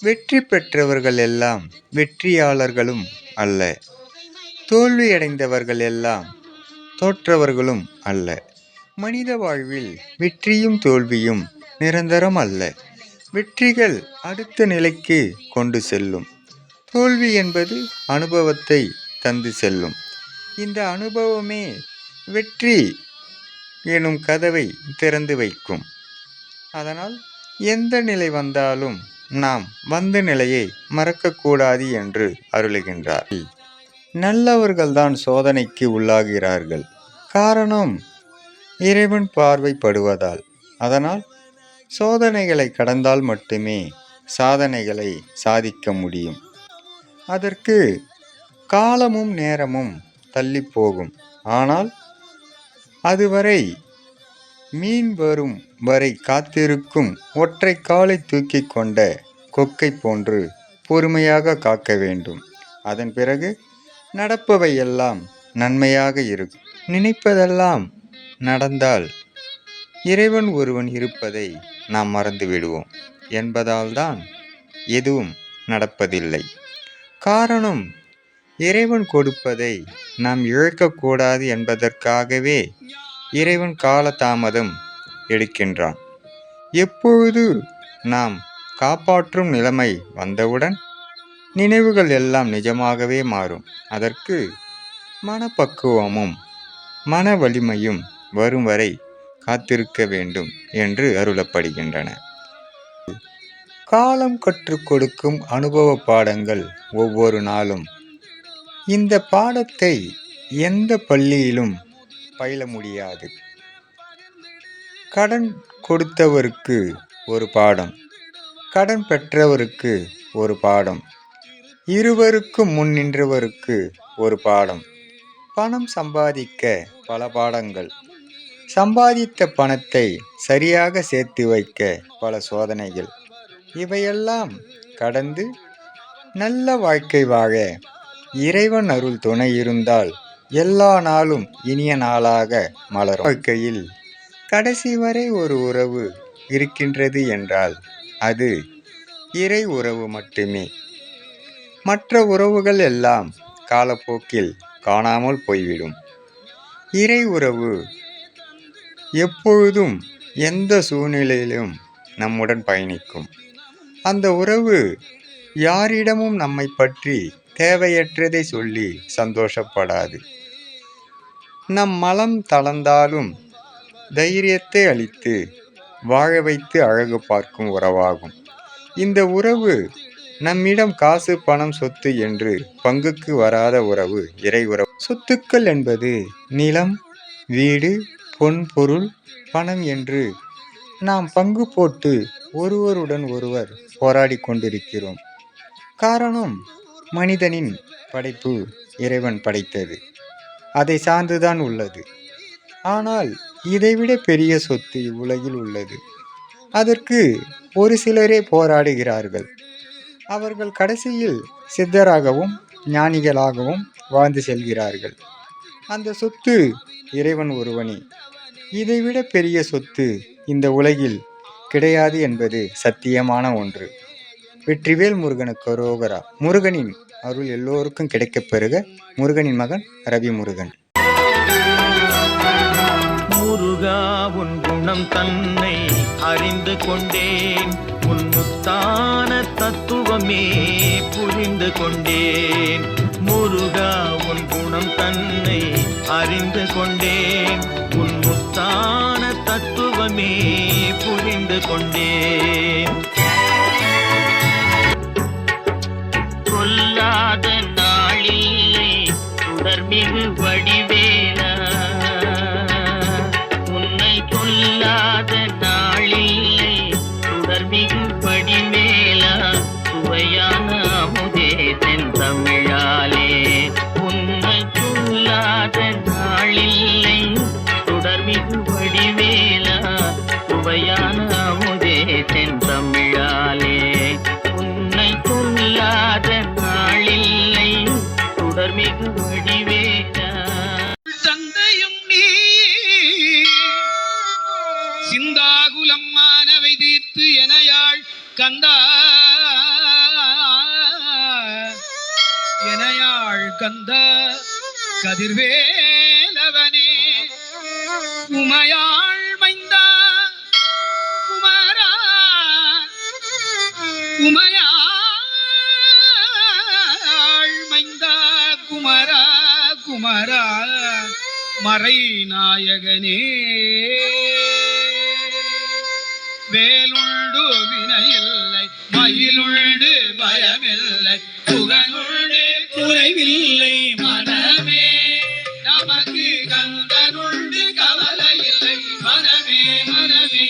வெற்றி பெற்றவர்கள் எல்லாம் வெற்றியாளர்களும் அல்ல. தோல்வியடைந்தவர்கள் எல்லாம் தோற்றவர்களும் அல்ல. மனித வாழ்வில் வெற்றியும் தோல்வியும் நிரந்தரம் அல்ல. வெற்றிகள் அடுத்த நிலைக்கு கொண்டு செல்லும். தோல்வி என்பது அனுபவத்தை தந்து செல்லும். இந்த அனுபவமே வெற்றி எனும் கதவை திறந்து வைக்கும். அதனால் எந்த நிலை வந்தாலும் நாம் வந்த நிலையை மறக்கக்கூடாது என்று அருளுகின்றார். நல்லவர்கள்தான் சோதனைக்கு உள்ளாகிறார்கள். காரணம் இறைவன் பார்வைப்படுவதால். அதனால் சோதனைகளை கடந்தால் மட்டுமே சாதனைகளை சாதிக்க முடியும். அதற்கு காலமும் நேரமும் தள்ளி போகும் ஆனால் அதுவரை மீன் வரும் வரை காத்திருக்கும் ஒற்றை காலை தூக்கி கொண்ட கொக்கை போன்று பொறுமையாக காக்க வேண்டும். அதன் பிறகு நடப்பவை எல்லாம் நன்மையாக இருக்கும். நினைப்பதெல்லாம் நடந்தால் இறைவன் ஒருவன் இருப்பதை நாம் மறந்து விடுவோம். என்பதால்தான் எதுவும் நடப்பதில்லை. காரணம் இறைவன் கொடுப்பதை நாம் இழக்கக்கூடாது என்பதற்காகவே இறைவன் காலதாமதம் எடுக்கின்றான். எப்பொழுது நாம் காப்பாற்றும் நிலைமை வந்தவுடன் நினைவுகள் எல்லாம் நிஜமாகவே மாறும். அதற்கு மனப்பக்குவமும் மன வலிமையும் வரும் வரை காத்திருக்க வேண்டும் என்று அருளப்படுகின்றன. காலம் கற்றுக் கொடுக்கும் அனுபவ பாடங்கள் ஒவ்வொரு நாளும் இந்த பாடத்தை எந்த பள்ளியிலும் பயில முடியாது. கடன் கொடுத்தவருக்கு ஒரு பாடம் கடன் பெற்றவருக்கு ஒரு பாடம் இருவருக்கும் முன் நின்றவருக்கு ஒரு பாடம். பணம் சம்பாதிக்க பல பாடங்கள் சம்பாதித்த பணத்தை சரியாக சேர்த்து வைக்க பல சோதனைகள். இவையெல்லாம் கடந்து நல்ல வாழ்க்கை வாழ இறைவன் அருள் துணை இருந்தால் எல்லா நாளும் இனிய நாளாக மலரும். வாழ்க்கையில் கடைசி வரை ஒரு உறவு இருக்கின்றது என்றால் அது இறை உறவு மட்டுமே. மற்ற உறவுகள் எல்லாம் காலப்போக்கில் காணாமல் போய்விடும். இறை உறவு எப்பொழுதும் எந்த சூழ்நிலையிலும் நம்முடன் பயணிக்கும். அந்த உறவு யாரிடமும் நம்மை பற்றி தேவையற்றதை சொல்லி சந்தோஷப்படாது. நம் மலம் தளர்ந்தாலும் தைரியத்தை அளித்து வாழ வைத்து அழகு பார்க்கும் உறவாகும். இந்த உறவு நம்மிடம் காசு பணம் சொத்து என்று பங்குக்கு வராத உறவு இறை உறவு. சொத்துக்கள் என்பது நிலம் வீடு பொன் பொருள் பணம் என்று நாம் பங்கு போட்டு ஒருவருடன் ஒருவர் போராடி கொண்டிருக்கிறோம். காரணம் மனிதனின் படைப்பு இறைவன் படைத்தது. அதை சார்ந்துதான் உள்ளது. ஆனால் இதைவிட பெரிய சொத்து இவ்வுலகில் உள்ளது. அதற்கு ஒரு சிலரே போராடுகிறார்கள். அவர்கள் கடைசியில் சித்தராகவும் ஞானிகளாகவும் வாழ்ந்து செல்கிறார்கள். அந்த சொத்து இறைவன் ஒருவனே. இதைவிட பெரிய சொத்து இந்த உலகில் கிடையாது என்பது சத்தியமான ஒன்று. வெற்றிவேல் முருகனுக்கு ரோகரா. முருகனின் அருள் எல்லோருக்கும் கிடைக்கப் பெறுக. முருகனின் மகன் ரவி முருகன் முருகா உன் குணம் தன்னை அறிந்து கொண்டேன். உன் முத்தான தத்துவமே புரிந்து கொண்டேன். முருகா உன் குணம் தன்னை அறிந்து கொண்டேன். உன் முத்தான தத்துவமே புரிந்து கொண்டேன். சிந்தாகுலம் மானவை தீர்த்து எனையாள் கந்தா. எனையாள் கந்தா கதிர்வேலவனே. உமையாள் மைந்தா குமாரா. உமையாள் மைந்தா குமரா குமரா. மறை நாயகனே வேலுண்டு வினையில்லை மயிலுண்டு பயமில்லை புகழுண்டு குறைவில்லை மனமே நமக்கு கந்தனுண்டு கவலை இல்லை மனமே மனமே.